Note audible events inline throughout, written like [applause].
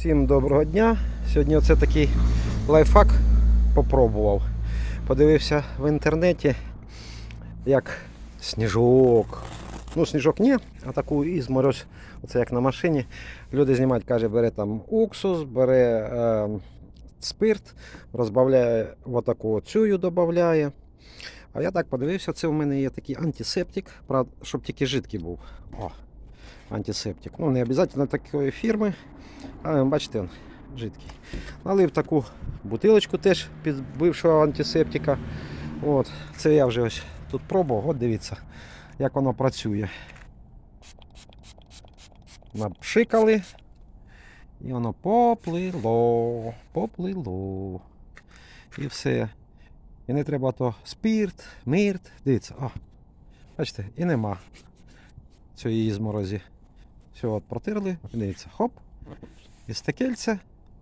Всім доброго дня. Сьогодні оце такий лайфхак попробував. Подивився в інтернеті, як сніжок. Ну, сніжок ні, а таку ізморозь, оце як на машині. Люди знімають, каже, бере там уксус, бере е, спирт, розбавляє отаку цюю додає. А я так подивився, це у мене є такий антисептик, щоб тільки жидкий був. О, антисептик. Ну, не обов'язково такої фірми. Але бачите, він жидкий. Налив таку бутилочку теж під бившого антисептика. От, це я вже ось тут пробував, от дивіться, як воно працює. Напшикали. І воно поплило, поплило. І все. І не треба то спірт, мирт. Дивіться, о, бачите, і нема цієї зморозі. Все, от протерли, дивіться, хоп. І стекельце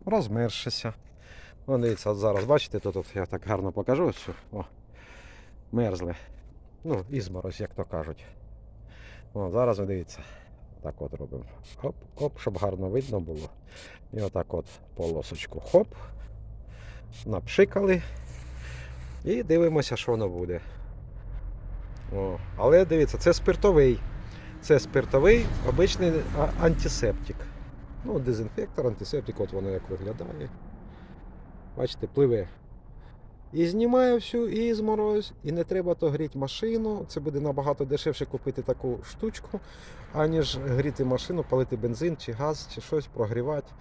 розмершися. О, дивіться, от зараз, бачите, тут, тут я так гарно покажу. Що, о, мерзли. Ну, ізморозь, як то кажуть. О, зараз дивіться. Так от робимо. Хоп, хоп, щоб гарно видно було. І отак от полосочку. Хоп. Напшикали. І дивимося, що воно буде. О, але дивіться, це спиртовий. Це спиртовий обичний антисептик. Ну, дезінфектор, антисептик, от воно як виглядає. Бачите, пливе. І знімає всю і зморозь, і не треба то гріти машину. Це буде набагато дешевше купити таку штучку, аніж гріти машину, палити бензин чи газ, чи щось, прогрівати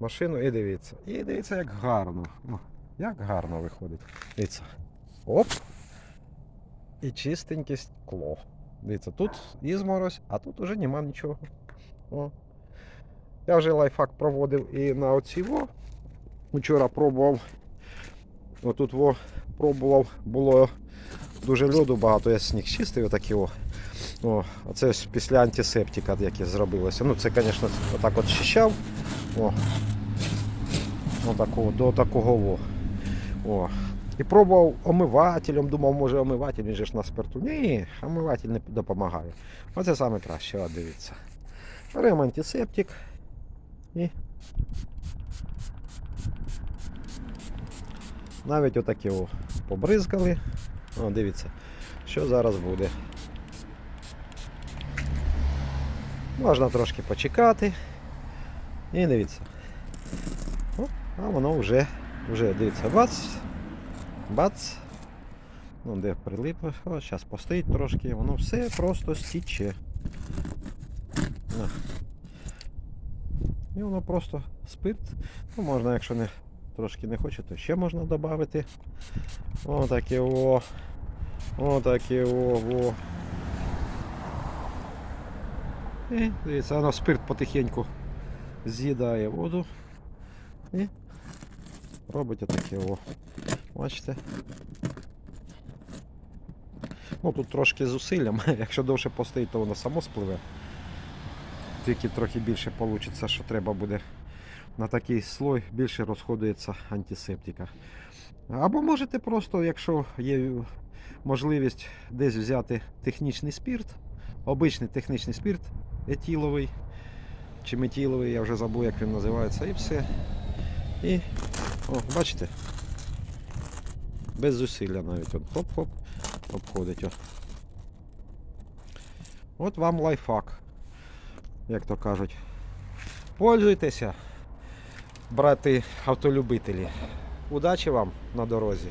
машину. І дивіться. І дивіться, як гарно. Як гарно виходить. Дивіться. Оп. І чистеньке скло. Дивіться, тут ізморозь, а тут уже нема нічого. О. Я вже лайфхак проводив і на оці во. Вчора пробував. Отут во пробував, було дуже льоду багато, я сніг чистив отакі о. О, оце після антисептика, яке зробилося. Ну це, звісно, отак от щищав. О. Отакого, до такого во. О. І пробував омивателем, думав, може омиватель, він же ж на спирту. Ні, омиватель не допомагає. Оце саме краще, от дивіться. Беремо антисептик і навіть отакі о побризкали. О, дивіться, що зараз буде. Можна трошки почекати. І дивіться. О, а воно вже, вже дивіться, бац, бац. Ну, де прилипло, о, зараз постоїть трошки, воно все просто стіче. І воно просто спирт. Ну, можна, якщо не трошки не хоче, то ще можна додати. Отаке о. Отаке о, о. І дивіться, воно спирт потихеньку з'їдає воду. І робить отаке о. Бачите? Ну тут трошки зусиллям, [laughs] якщо довше постоїть, то воно само спливе. Тільки трохи більше вийде, що треба буде на такий слой більше розходується антисептика. Або можете просто, якщо є можливість десь взяти технічний спирт, обичний технічний спирт, етіловий чи метіловий, я вже забув, як він називається, і все. І, о, бачите, без зусилля навіть хоп-хоп обходить. От вам лайфхак, як то кажуть. Пользуйтеся, брати автолюбителі. Удачі вам на дорозі!